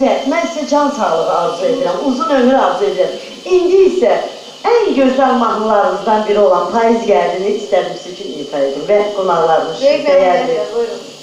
etmezse can sağlığı arzu edilen, uzun ömür arzu edilen. İndi ise en güzel mahnılarımızdan biri olan Payız geldiğini isterim sizin ifade edin ve kulaklarınız değerli. Buyurun.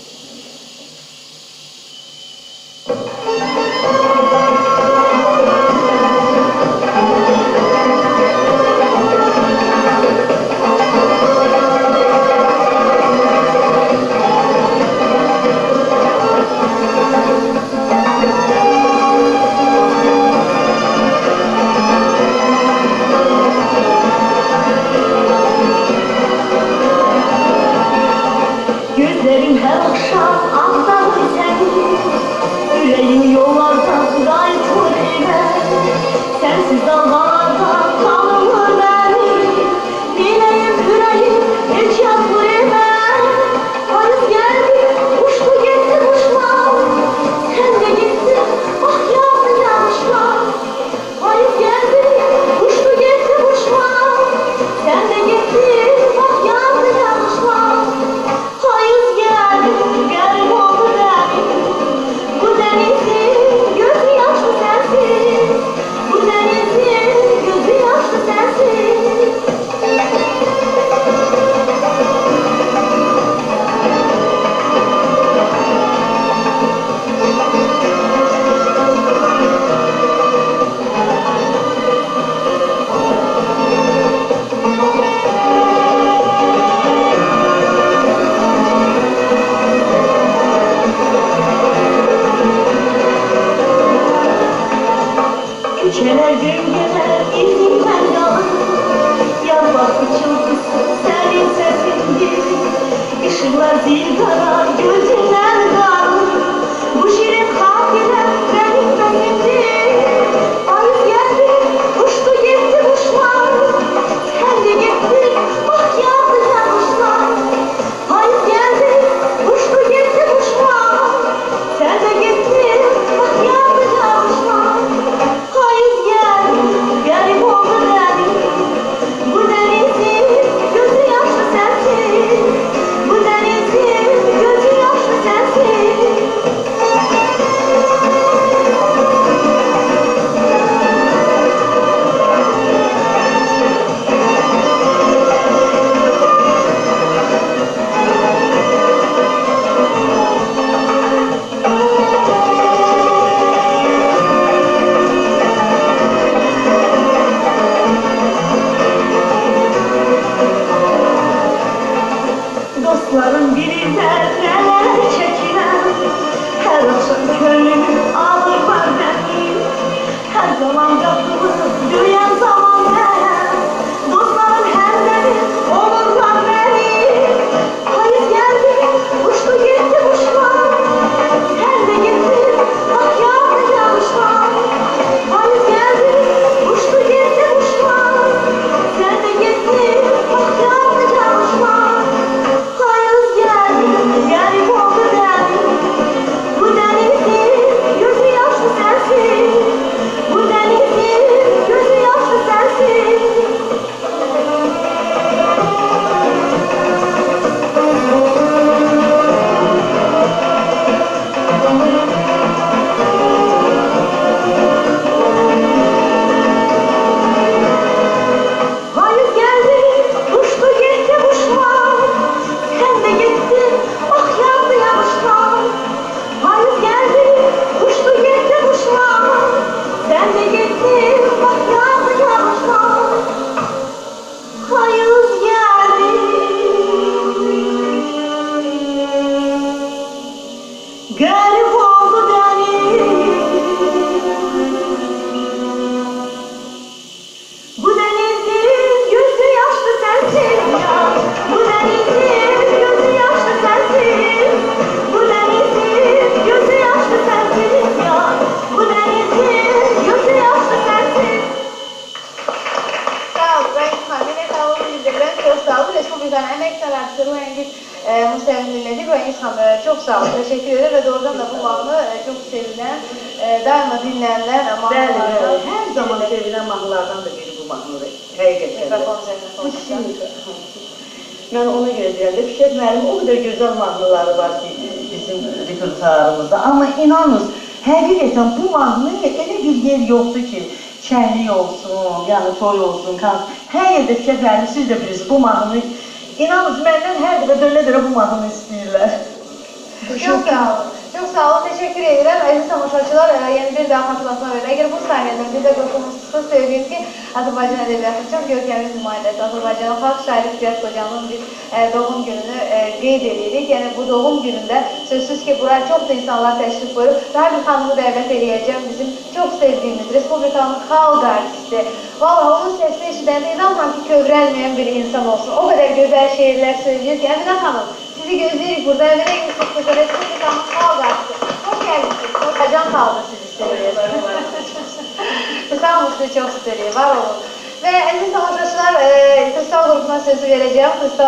Çok sağ olun. Respublika'nın emek taraftarı bu engin e, müstevlileri ve insanlara çok sağ olun. Teşekkür ederim ve doğrudan da bu mahnı e, çok sevilen, e, daima dinlenilen ama Her zaman sevilen mahnılardan da biri bu mahnı. Hakikaten. Mikrofon üzerine. Ben ona göre değerli bir şey verdim. O kadar güzel mahnıları var ki bizim repertuarımızda. Ama inanınız hakikaten bu mahnıya öyle bir yer yoktu ki şənlik olsun, yəni toy olsun, kans. Hər yerdə fikir verir, siz də bilirsiniz bu mahnını. İnanın məndən hər dəfə dönə-dönə bu mahnını istəyirlər. Çok sağ olun. Çok sağ olun. Teşekkür ederim. Aziz tamaşaçılar, e, yeni bir daha hatırlatma verin. Eğer bu bir de grubumuzda söyleyeyim ki Azerbaycan Edebiyatı çok görkemli nümayəndəsi Azerbaycanın Xalq Şairi Fikrət Qocanın bir e, doğum gününü e, qeyd edirik. Yani bu doğum günündə sözsüz ki buraya çok da insanlar təşrif buyurub. Bir xanımı dəvət edəcəm. Bizim çok sevdiğimiz Respublikanın xalq artisti. Valla onun sesini eşidəndə inanmam ki kövrəlməyən bir insan olsun. O kadar güzel şiirler söylüyor ki Emine Hanım sizi gözleyirik burada. Yusuf Respublikanın Söylüyor. Var olun. Ve aziz tamaşaçılar, e, Kristal grubuna sözü vereceğim. Kristal